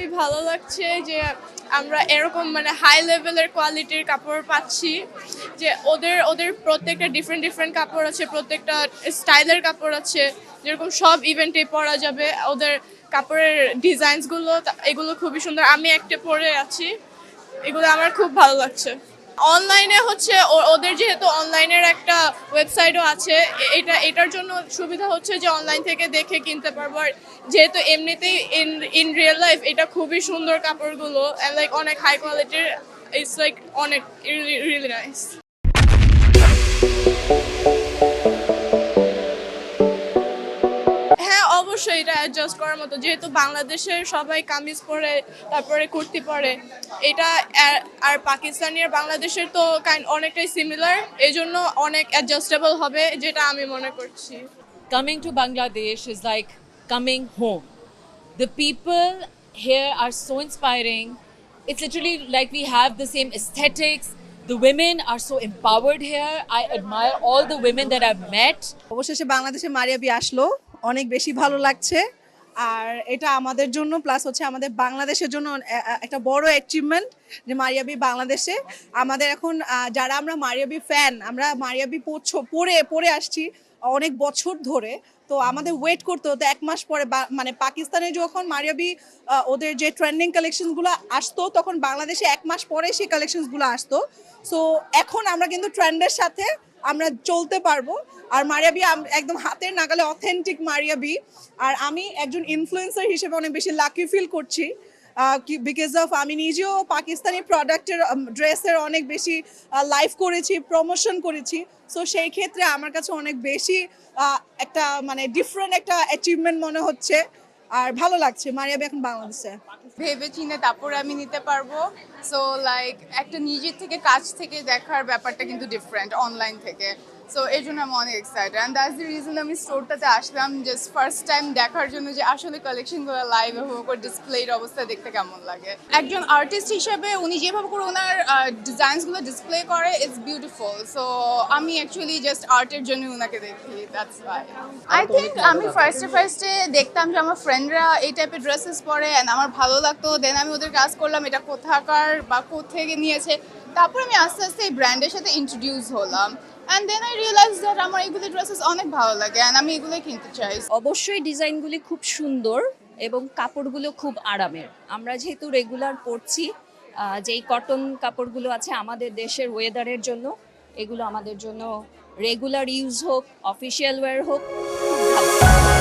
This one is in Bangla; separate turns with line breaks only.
খুবই ভালো লাগছে যে আমরা এরকম মানে হাই লেভেলের কোয়ালিটির কাপড় পাচ্ছি, যে ওদের ওদের প্রত্যেকটা ডিফারেন্ট ডিফারেন্ট কাপড় আছে, প্রত্যেকটা স্টাইলের কাপড় আছে, যেরকম সব ইভেন্টে পরা যাবে, ওদের কাপড়ের ডিজাইনসগুলো এগুলো খুবই সুন্দর। আমি একটা পরে আছি, এগুলো আমার খুব ভালো লাগছে। অনলাইনে হচ্ছে ওদের যেহেতু অনলাইনের একটা ওয়েবসাইটও আছে এটা, এটার জন্য সুবিধা হচ্ছে যে অনলাইন থেকে দেখে কিনতে পারব। আর যেহেতু এমনিতেই ইন ইন রিয়েল লাইফ এটা খুবই সুন্দর কাপড়গুলো লাইক অনেক হাই কোয়ালিটির ইটস লাইক অনেক রিয়েলি নাইস অবশ্যই অ্যাডজাস্ট করার মতো। যেহেতু বাংলাদেশের সবাই কামিজ পরে তারপরে কুর্তি পরে এটা আর পাকিস্তানি আর বাংলাদেশের তো কাইন্ড অনেকটাই সিমিলার এই জন্য অনেক অ্যাডজাস্টেবল হবে যেটা আমি মনে করছি।
Coming to Bangladesh is like coming home the here are so inspiring it's literally like we have the aesthetics The women are so empowered here. I all the women that I've met.
অবশেষে বাংলাদেশে মারিয়া বি আসলো। অনেক বেশি ভালো লাগছে। আর এটা আমাদের জন্য প্লাস হচ্ছে আমাদের বাংলাদেশের জন্য একটা বড় অ্যাচিভমেন্ট যে মারিয়াবি বাংলাদেশে। আমাদের এখন যারা আমরা মারিয়াবি ফ্যান আমরা মারিয়াবি পড়ে পড়ে আসছি অনেক বছর ধরে। তো আমাদের ওয়েট করতে হতো, এক মাস পরে মানে পাকিস্তানে যখন মারিয়াবি ওদের যে ট্রেন্ডিং কালেকশনগুলো আসতো, তখন বাংলাদেশে এক মাস পরে সেই কালেকশনসগুলো আসতো। সো এখন আমরা কিন্তু ট্রেন্ডের সাথে আমরা চলতে পারব। আর মারিয়াবি আম- একদম হাতের নাগালে অথেন্টিক মারিয়াবি আর আমি একজন ইনফ্লুয়েন্সার হিসেবে অনেক বেশি লাকি ফিল করছি। বিকজ অফ আমি নিজেও পাকিস্তানি প্রোডাক্টের ড্রেসের অনেক বেশি লাইভ করেছি প্রমোশন করেছি। সো সেই ক্ষেত্রে আমার কাছে অনেক বেশি একটা মানে ডিফারেন্ট একটা অ্যাচিভমেন্ট মনে হচ্ছে। আর ভালো লাগছে মারিয়াবি এখন বাংলাদেশে।
ভেবে চিনে তারপরে আমি নিতে পারব। সো লাইক একটা নিজের থেকে কাজ থেকে দেখার ব্যাপারটা কিন্তু ডিফারেন্ট অনলাইন থেকে। সো এই জন্য আমি অনেক excited and that's the reason আমি স্টোরটাতে আসলাম জাস্ট ফার্স্ট টাইম দেখার জন্য যে আসলে কালেকশনগুলো লাইভ এবং ডিসপ্লের অবস্থা দেখতে কেমন লাগে। একজন আর্টিস্ট হিসেবে উনি যেভাবে করে ওনার ডিজাইনসগুলো ডিসপ্লে করে ইটস বিউটিফুল সো আমি অ্যাকচুয়ালি জাস্ট আর্টের জন্য ওনাকে দেখি দ্যাটস ওয়াই আই থিঙ্ক আমি ফার্স্টে ফার্স্টে দেখতাম যে আমার ফ্রেন্ডরা এই টাইপের ড্রেসেস পরে অ্যান্ড আমার ভালো লাগতো। দেন আমি ওদের কাজ করলাম এটা কোথাকার বা কোথেকে নিয়েছে? তারপর আমি আস্তে আস্তে এই ব্র্যান্ডের সাথে ইন্ট্রোডিউস হলাম। And then I realize that আমার এগুলো ড্রেসেস অনেক ভালো লাগে অ্যান্ড আমি এগুলোই কিনতে চাই।
অবশ্যই ডিজাইনগুলি খুব সুন্দর এবং কাপড়গুলো খুব আরামের। আমরা যেহেতু রেগুলার পরছি যেই কটন কাপড়গুলো আছে আমাদের দেশের ওয়েদারের জন্য, এগুলো আমাদের জন্য রেগুলার ইউজ হোক অফিসিয়াল ওয়্যার হোক, খুব ভালো।